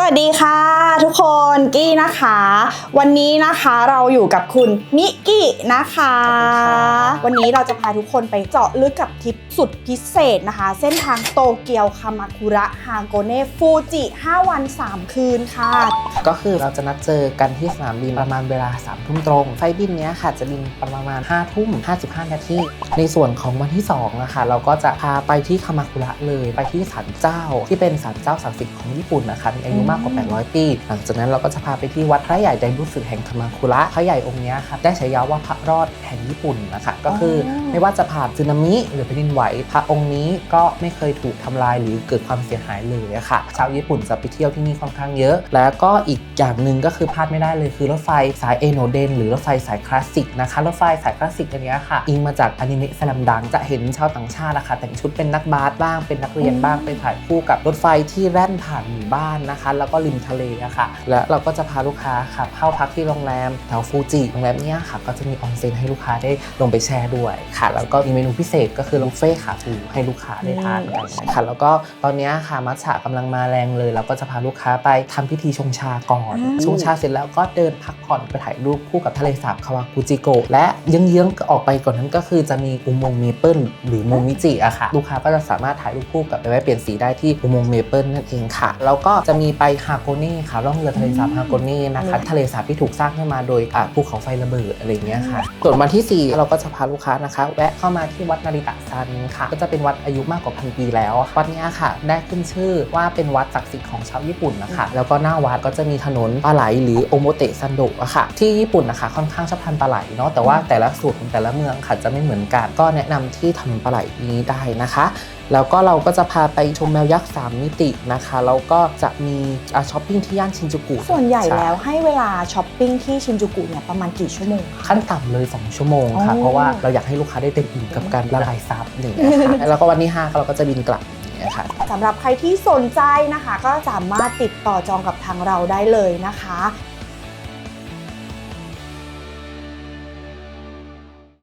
สวัสดีค่ะทุกคนกี้นะคะ วันนี้นะคะเราอยู่กับคุณมิกกี้นะคะสวัสดีค่ะวันนี้เราจะพาทุกคนไปเจาะลึกกับทริปสุดพิเศษนะคะ เส้นทางโตเกียวคามาคุระฮาโกเน่ฟูจิ5 วัน 3 คืนค่ะ ก็คือเราจะนัดเจอกันที่สนามบินประมาณเวลา3ามทุ่มตรง ไฟล์บินเนี้ยค่ะจะบินประมาณ5้าทุ่ม55 นาที ในส่วนของวันที่2นะคะเราก็จะพาไปที่คามาคุระเลยไปที่ศาลเจ้าที่เป็นศาลเจ้าศักดิ์สิทธิ์ของญี่ปุ่นนะคะมีอายุมากกว่า 800 ปี หลังจากนั้นเราก็จะพาไปที่วัดพระใหญ่ไดบุสึแห่งคามาคุระพระใหญ่องค์เนี้ยค่ะได้ฉายาว่าพระรอดแห่งญี่ปุ่นนะคะก็คือออไม่ว่าจะผ่านสึนามิหรือแผ่นดินไหว พระองค์นี้ก็ไม่เคยถูกทำลายหรือเกิดความเสียหายเลยอะค่ะชาวญี่ปุ่นจะไปเที่ยวที่นี่ค่อนข้างเยอะ แล้วก็อีกอย่างหนึ่งก็คือพลาดไม่ได้เลยคือรถไฟสายเอโนเดนหรือรถไฟสายคลาสสิกนะคะรถไฟสายคลาสสิกอันเนี้ยค่ะอิงมาจากอนิเมะสลัมดังจะเห็นชาวต่างชาตินะคะแต่งชุดเป็นนักบาสบ้างเป็นนักเรียนบ้างไปถ่ายคู่กับรถไฟที่แล่นผ่านหมู่บ้านนะคะแล้วก็ริมทะเลอะค่ะ และเราก็จะพาลูกค้าค่ะเข้าพักที่โรงแรมแถวฟูจิโรงแรมเนี้ยค่ะ ก็จะมีออนเซ็นให้ลูกค้าได้ลงไปแช่ด้วยค่ะ แล้วก็มีเมนูพิเศษก็คือลงเฟ่ขาปูให้ลูกค้าได้ทานกันนะคะแล้วก็ตอนเนี้ยค่ะมัทฉะกำลังมาแรงเลยเราก็จะพาลูกค้าไปทำพิธีชงชาก่อนอืมชงชาเสร็จแล้วก็เดินพักผ่อนไปถ่ายรูปคู่กับทะเลสาบคาวากุจิโกะและเยื้องๆออกไปก่อนนั้นก็คือจะมีอุโมงค์เมเปิลหรือโมมิจิอะค่ะ ลูกค้าก็จะสามารถถ่ายรูปคู่กับไปไว้เปลี่ยนสีได้ที่อุโมงค์เมเปิลนั่นเองค่ะ แล้วก็จะมีไปฮาโกเน่ค่ะล่องเรือทะเลสาบฮาโกเน่นะคะ ทะเลสาบที่ถูกสร้างขึ้นมาโดยอ่าภูเขาไฟระเบิดอะไรอย่างเงี้ยค่ะ ส่วนวันที่ 4 เราก็จะพาลูกค้านะคะ แวะเข้ามาที่วัดนาริตะซันค่ะ ก็จะเป็นวัดอายุมากกว่าพันปีแล้ว วัดเนี้ยค่ะ ได้ขึ้นชื่อว่าเป็นวัดศักดิ์สิทธิ์ของชาวญี่ปุ่นนะคะ แล้วก็หน้าวัดก็จะมีถนนปลาไหลหรือโอโมเตะซันโดะอะค่ะ ที่ญี่ปุ่นนะคะค่อนข้างชอบทานปลาไหลเนาะ แต่ว่าแต่ละสูตรของแต่ละเมืองค่ะจะไม่เหมือนกัน ก็แนะนำที่ถนนปลาไหลนี้ได้นะคะ แล้วก็เราก็จะพาไปชมแมวยักษ์3มิตินะคะ แล้วก็จะมีอะช้อปปิ้งที่ย่านชินจูกุส่วนใหญ่ช่แล้วให้เวลาช้อปปิ้งที่ชินจูกุเนี่ยประมาณกี่ชั่วโมงคะขั้นต่ำเลย 2 ชั่วโมงค่ะอ๋อเพราะว่าเราอยากให้ลูกค้าได้เต็มอิ่มกับการละลายซับอย่างเงี้ยค่ะแล้วก็วันที่5เราก็จะบินกลับอย่างเงี้ยค่ะสำหรับใครที่สนใจนะคะ ก็สามารถติดต่อจองกับทางเราได้เลยนะคะ